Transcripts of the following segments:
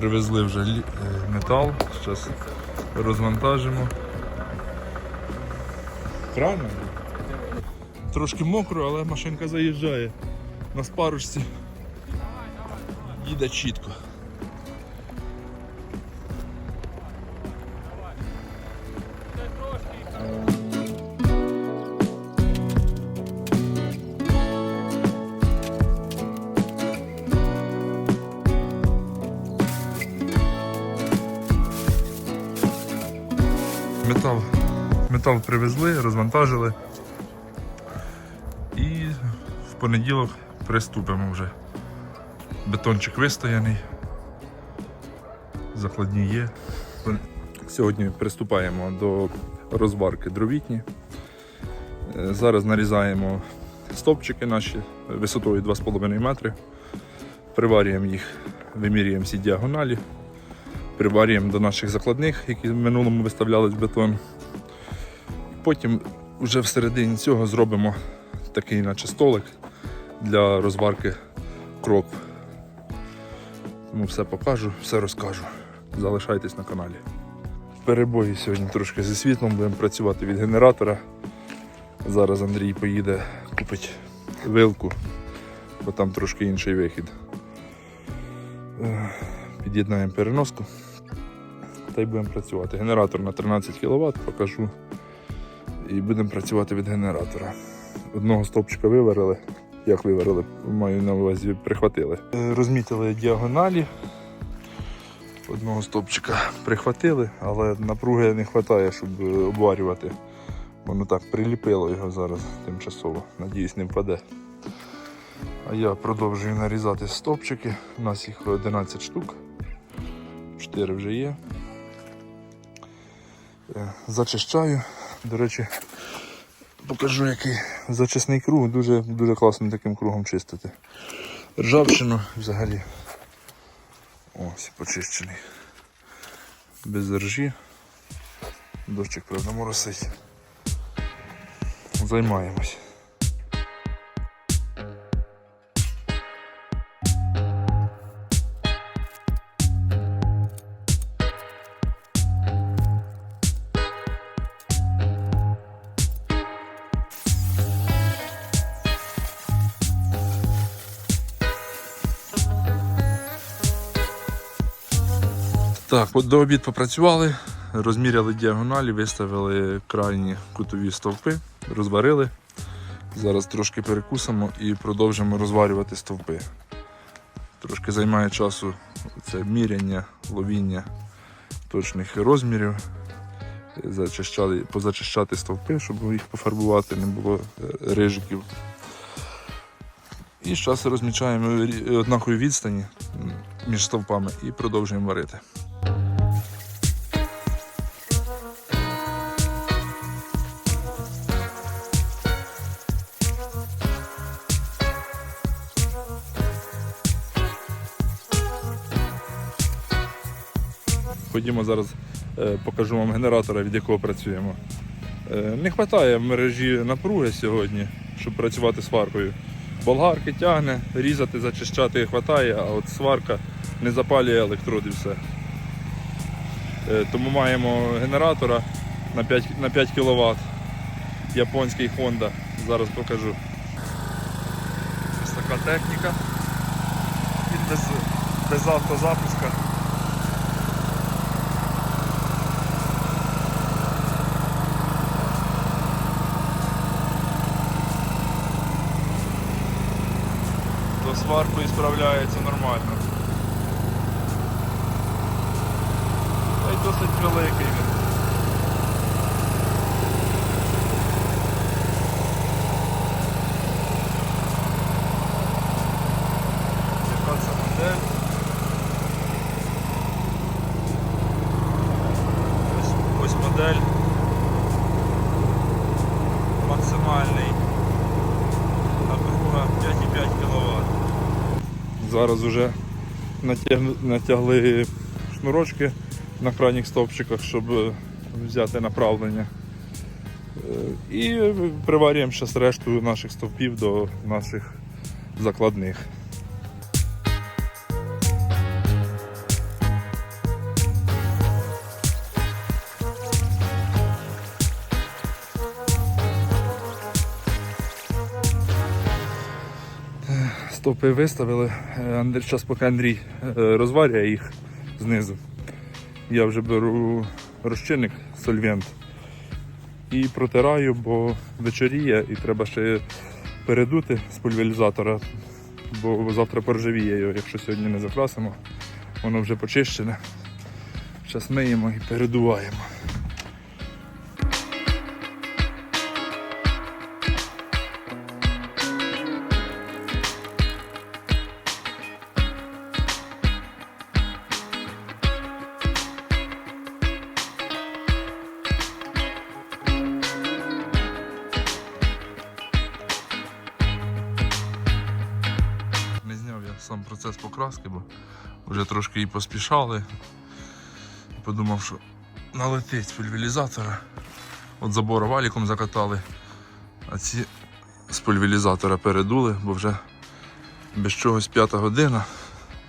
Привезли вже е, метал, зараз розвантажимо. Правильно? Трошки мокро, але машинка заїжджає на спарочці. Їде чітко. Метал привезли, розвантажили. І в понеділок приступимо вже. Бетончик вистояний. Закладні є. Сьогодні приступаємо до розварки дровітні. Е, Зараз нарізаємо стовпчики наші висотою 2,5 метри. Приварюємо їх, вимірюємо всі діагоналі приварюємо до наших закладних, які в минулому виставлялись в бетон. Потім вже всередині цього зробимо такий наче столик для розварки крокв. Тому все покажу, все розкажу. Залишайтесь на каналі. Перебої сьогодні трошки зі світлом, будемо працювати від генератора. Зараз Андрій поїде купить вилку, бо там трошки інший вихід. Е, Під'єднаємо переноску та й будемо працювати. Генератор на 13 кВт покажу. І будемо працювати від генератора. Одного стовпчика виварили. Як виварили, маю на увазі прихватили. Е, Розмітили діагоналі. Одного стовпчика прихватили, але напруги не вистачає, щоб е, обварювати. Воно так приліпило його зараз тимчасово. Надіюсь, не впаде. А я продовжую нарізати стовпчики. У нас їх 11 штук. 4 вже є. Е, Зачищаю. До речі, покажу, який зачисний круг. Дуже, дуже класно таким кругом чистити. Ржавчину взагалі. Ось, почищений. Без ржі. Дощик, правда, моросить. Займаємось. Так, до обід попрацювали, розміряли діагоналі, виставили крайні кутові стовпи, розварили. Зараз трошки перекусимо і продовжимо розварювати стовпи. Трошки займає часу це міряння, ловіння точних розмірів. Зачищали, позачищати стовпи, щоб їх пофарбувати, не було е, рижиків. І зараз розмічаємо однакові відстані між стовпами і продовжуємо варити. Ходімо зараз е, покажу вам генератора, від якого працюємо. Е, Не вистачає в мережі напруги сьогодні, щоб працювати сваркою. Болгарки тягне, різати, зачищати вистачає, а от сварка не запалює електрод і все. Е, Тому маємо генератора на 5, на 5 кВт. Японський Honda. Зараз покажу. Ось така техніка. Він без, без автозапуска. то сваркою справляється нормально. Та й досить великий він. Яка це модель? Ось, ось модель. Максимальний. Напруга 5,5 кВт. Зараз вже натягли, натягли шнурочки на крайніх стовпчиках, щоб е, взяти направлення. Е, І приварюємо зараз решту наших стовпів до наших закладних. Стопи виставили. Андрій, час поки Андрій е, розварює їх знизу. Я вже беру розчинник сольвент і протираю, бо вечоріє і треба ще передути з пульверізатора, бо завтра поржавіє його, якщо сьогодні не закрасимо. Воно вже почищене. Зараз миємо і передуваємо. Трошки і поспішали. І подумав, що налетить з пульверізатора. От забор валіком закатали, а ці з пульверізатора передули, бо вже без чогось п'ята година.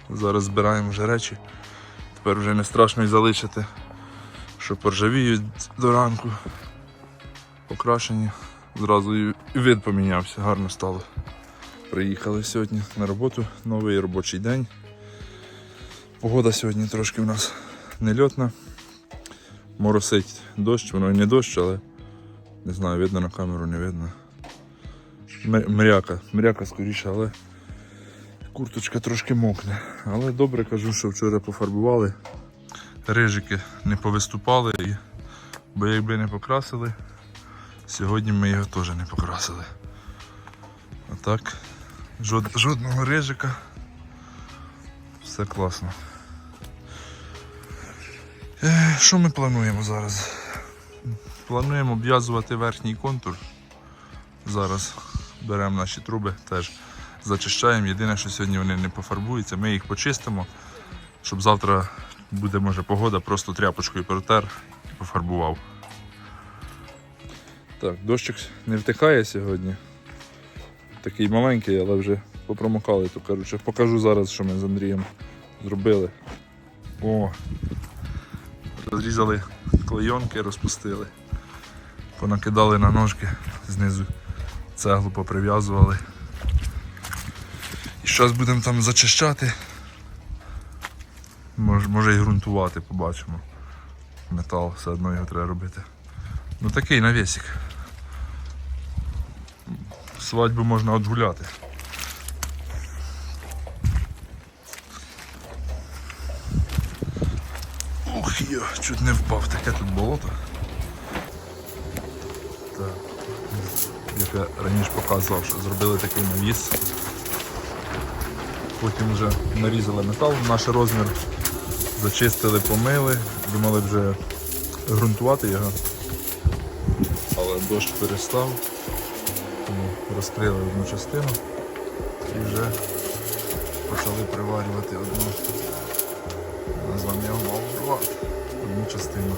Зараз збираємо вже речі. Тепер вже не страшно й залишити, що поржавіють до ранку. Покрашені. Зразу і вид помінявся, гарно стало. Приїхали сьогодні на роботу, новий робочий день. Погода сьогодні трошки у нас нельотна. Моросить дощ, воно і не дощ, але не знаю, видно на камеру, не видно. Мряка, мряка скоріше, але курточка трошки мокне. Але добре кажу, що вчора пофарбували. Рижики не повиступали, бо якби не покрасили, сьогодні ми його теж не покрасили. А так, жод, жодного рижика. Все класно. Е, Що ми плануємо зараз? Плануємо обв'язувати верхній контур. Зараз беремо наші труби, теж зачищаємо. Єдине, що сьогодні вони не пофарбуються, ми їх почистимо, щоб завтра буде може погода, просто тряпочкою протер і пофарбував. Так, дощик не втихає сьогодні. Такий маленький, але вже попромокали, то коротше, покажу зараз, що ми з Андрієм зробили. О! Розрізали клейонки, розпустили, понакидали на ножки, знизу цеглу поприв'язували. І зараз будемо там зачищати. Може, може і ґрунтувати, побачимо. Метал, все одно його треба робити. Ну такий навісик. Свадьбу можна отгуляти. Ух йо, чуть не впав, таке тут болото. Так. Як я раніше показував, що зробили такий навіс. Потім вже нарізали метал наш розмір, зачистили, помили, думали вже ґрунтувати його. Але дощ перестав, тому розкрили одну частину і вже почали приварювати одну. Названня мав одну частину.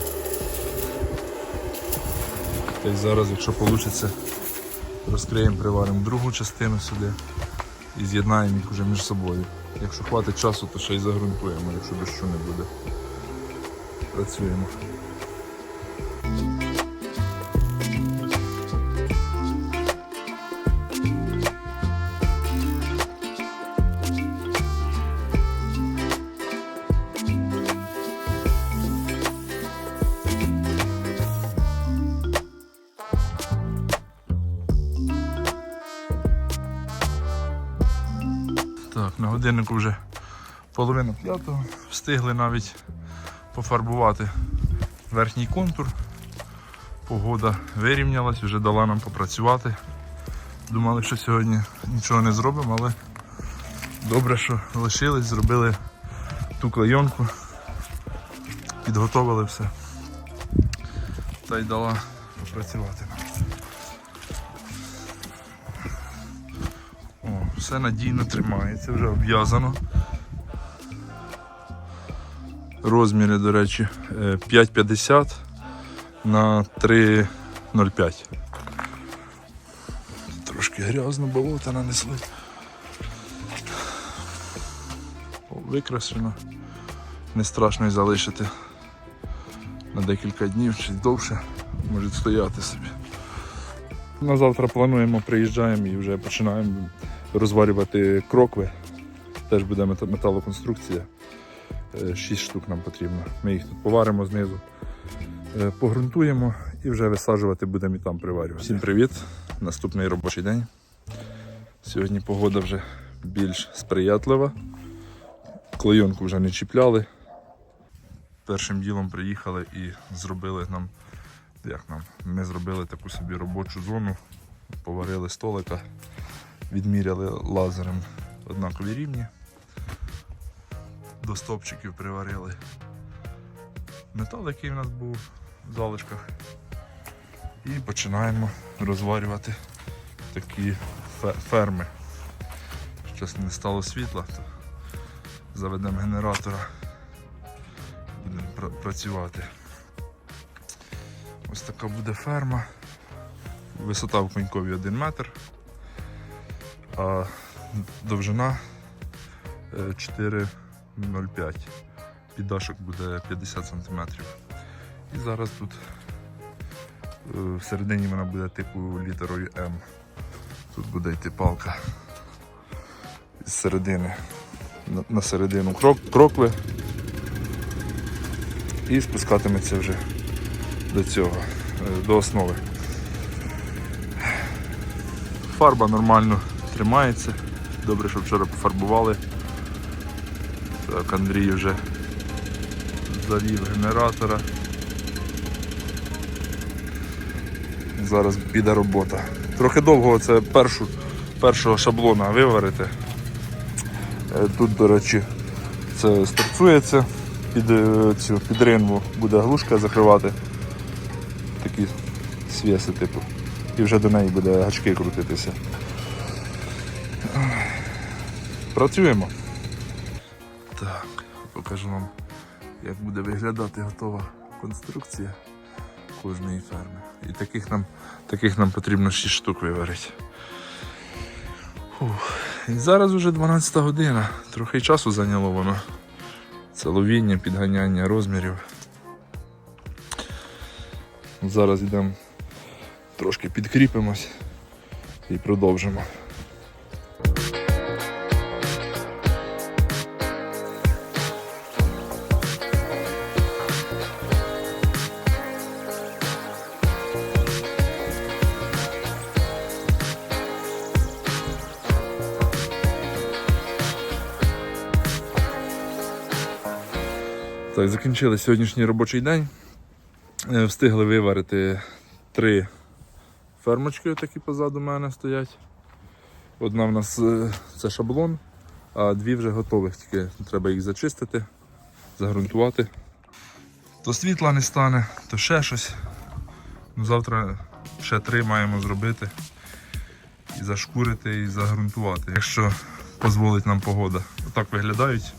Та й зараз, якщо вийде, розкриємо, приваримо другу частину сюди і з'єднаємо їх вже між собою. Якщо хватить часу, то ще й загрунтуємо, якщо дощу не буде. Працюємо. Так, на годиннику вже половина п'ятого. Встигли навіть пофарбувати верхній контур. Погода вирівнялась, вже дала нам попрацювати. Думали, що сьогодні нічого не зробимо, але добре, що лишились, зробили ту клейонку, підготовили все. Та й дала попрацювати все надійно тримається, вже обв'язано. Розміри, до речі, е, 5,50 на 3,05. Трошки грязно, болото нанесли. Викрашено. Не страшно і залишити на декілька днів чи довше. Можуть стояти собі. На завтра плануємо, приїжджаємо і вже починаємо розварювати крокви. Теж буде металоконструкція. 6 штук нам потрібно. Ми їх тут поваримо знизу, е, погрунтуємо і вже висаджувати будемо і там приварювати. Всім привіт! Наступний робочий день. Сьогодні погода вже більш сприятлива. Клейонку вже не чіпляли. Першим ділом приїхали і зробили нам, як нам, ми зробили таку собі робочу зону, поварили столика, відміряли лазером однакові рівні. До стопчиків приварили метал, який в нас був в залишках. І починаємо розварювати такі ферми. Щось не стало світла, то заведемо генератора, будемо пра- працювати. Ось така буде ферма. Висота в конькові 1 метр, а довжина е, 4,05. Піддашок буде 50 см. І зараз тут е, всередині вона буде типу літерою М. Тут буде йти палка з середини на, середину крок, крокви і спускатиметься вже до цього, е, до основи. Фарба нормально тримається. Добре, що вчора пофарбували. Так, Андрій вже завів генератора. Зараз піде робота. Трохи довго це першу, першого шаблона виварити. Е, Тут, до речі, це стерцується під е, цю під ринву буде глушка закривати. Такі свіси, типу. І вже до неї буде гачки крутитися. Працюємо. Так, покажу вам, як буде виглядати готова конструкція кожної ферми. І таких нам, таких нам потрібно 6 штук виварити. Фух. І зараз вже 12 година. Трохи часу зайняло воно. Це ловіння, підганяння розмірів. Зараз йдемо трошки підкріпимось і продовжимо. Так, закінчили сьогоднішній робочий день. Е, Встигли виварити три фермочки, такі позаду мене стоять. Одна в нас е, це шаблон, а дві вже готових, тільки треба їх зачистити, загрунтувати. То світла не стане, то ще щось. Ну, завтра ще три маємо зробити. І зашкурити, і загрунтувати, якщо дозволить нам погода. Отак виглядають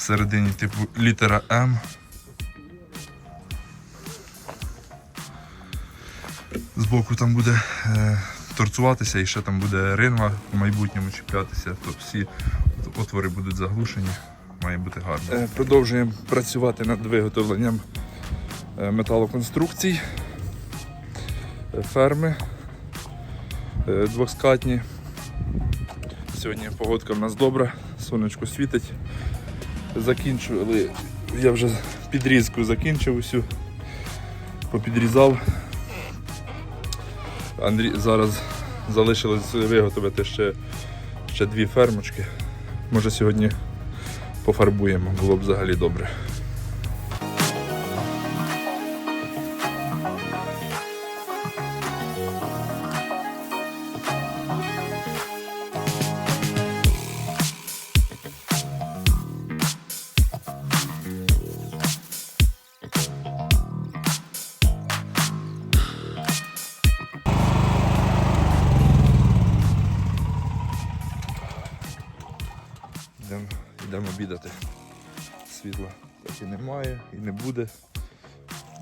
всередині типу літера М. Збоку там буде е, торцуватися і ще там буде ринва в майбутньому чіплятися, то всі отвори будуть заглушені, має бути гарно. Е, продовжуємо працювати над виготовленням е, металоконструкцій, е, ферми е, двоскатні. Сьогодні погодка в нас добра, сонечко світить закінчували. Я вже підрізку закінчив усю, попідрізав. Андрій зараз залишилось виготовити ще, ще дві фермочки. Може сьогодні пофарбуємо, було б взагалі добре. Йдемо йдем обідати. Світла так і немає, і не буде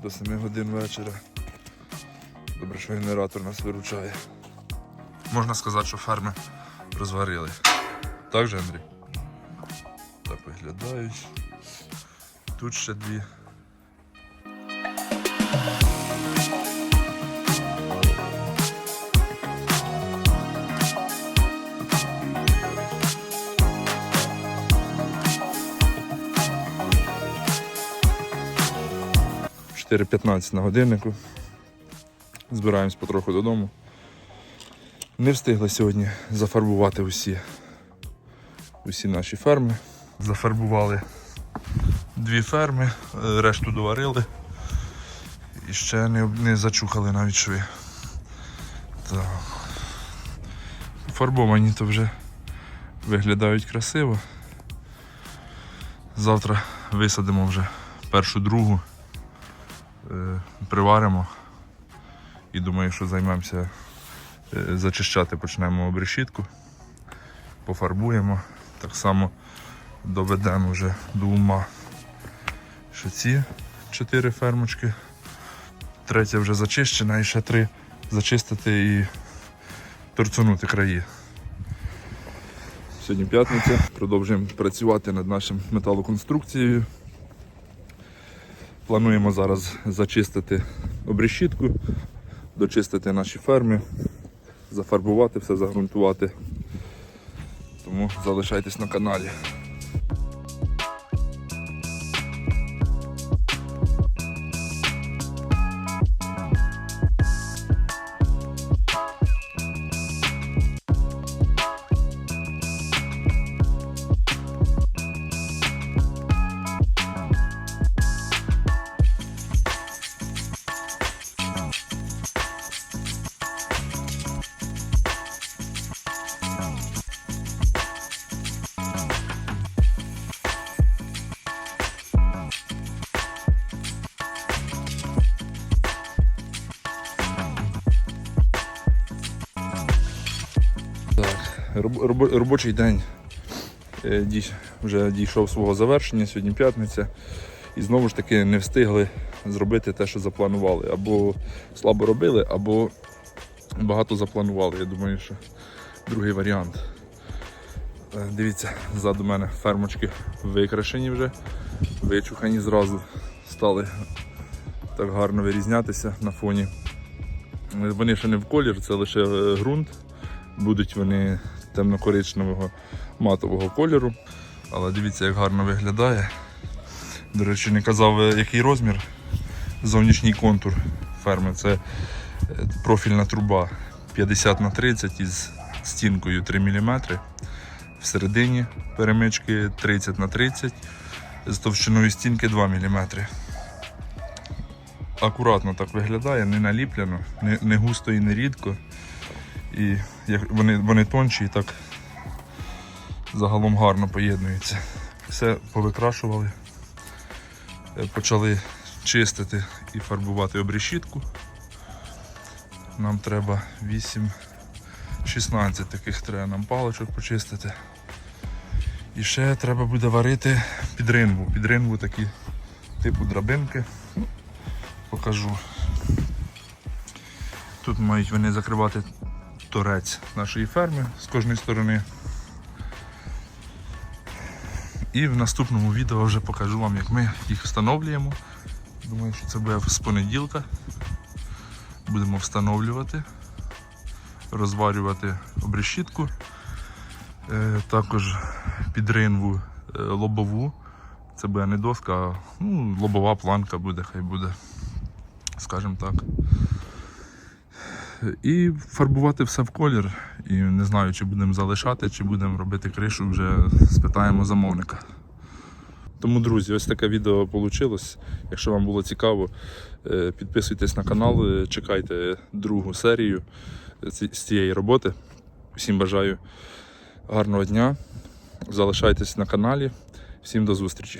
до 7 годин вечора. Добре, що генератор нас виручає. Можна сказати, що ферми розварили. Так же, Андрій? Так виглядають. Тут ще дві. 4.15 на годиннику. Збираємось потроху додому. Не встигли сьогодні зафарбувати усі, усі наші ферми. Зафарбували дві ферми, решту доварили. І ще не, не зачухали навіть шви. Так. Фарбовані то вже виглядають красиво. Завтра висадимо вже першу другу, приваримо і думаю, що займемося е, зачищати почнемо обрешітку, пофарбуємо. Так само доведемо вже до ума, що ці чотири фермочки. Третя вже зачищена і ще три зачистити і торцунути краї. Сьогодні п'ятниця, продовжуємо працювати над нашим металоконструкцією. Плануємо зараз зачистити обрішітку, дочистити наші ферми, зафарбувати все, загрунтувати. Тому залишайтесь на каналі. Робочий день е, вже дійшов свого завершення, сьогодні п'ятниця. І знову ж таки не встигли зробити те, що запланували. Або слабо робили, або багато запланували. Я думаю, що другий варіант. Е, Дивіться, ззаду мене фермочки викрашені вже, вичухані зразу, стали так гарно вирізнятися на фоні. Вони ще не в колір, це лише е, ґрунт. Будуть вони темно-коричневого матового кольору. Але дивіться, як гарно виглядає. До речі, не казав, е, який розмір. Зовнішній контур ферми. Це е, профільна труба 50 на 30 із стінкою 3 мм. Всередині перемички 30 на 30 з товщиною стінки 2 мм. Акуратно так виглядає, не наліплено, не, густо і не рідко. І вони, вони тонші і так загалом гарно поєднуються. Все повикрашували, Е, почали чистити і фарбувати обрешітку. Нам треба 8, 16 таких треба нам паличок почистити. І ще треба буде варити підринву. Підринву такі типу драбинки. Покажу. Тут мають вони закривати торець нашої ферми з кожної сторони. І в наступному відео вже покажу вам, як ми їх встановлюємо. Думаю, що це буде з понеділка. Будемо встановлювати, розварювати обрешітку, Е, також підринву е, лобову. Це буде не доска, а ну, лобова планка буде, хай буде, скажімо так. І фарбувати все в колір. І не знаю, чи будемо залишати, чи будемо робити кришу, вже спитаємо замовника. Тому, друзі, ось таке відео вийшло. Якщо вам було цікаво, е, підписуйтесь на канал, е, чекайте другу серію з цієї роботи. Всім бажаю гарного дня. Залишайтесь на каналі. Всім до зустрічі.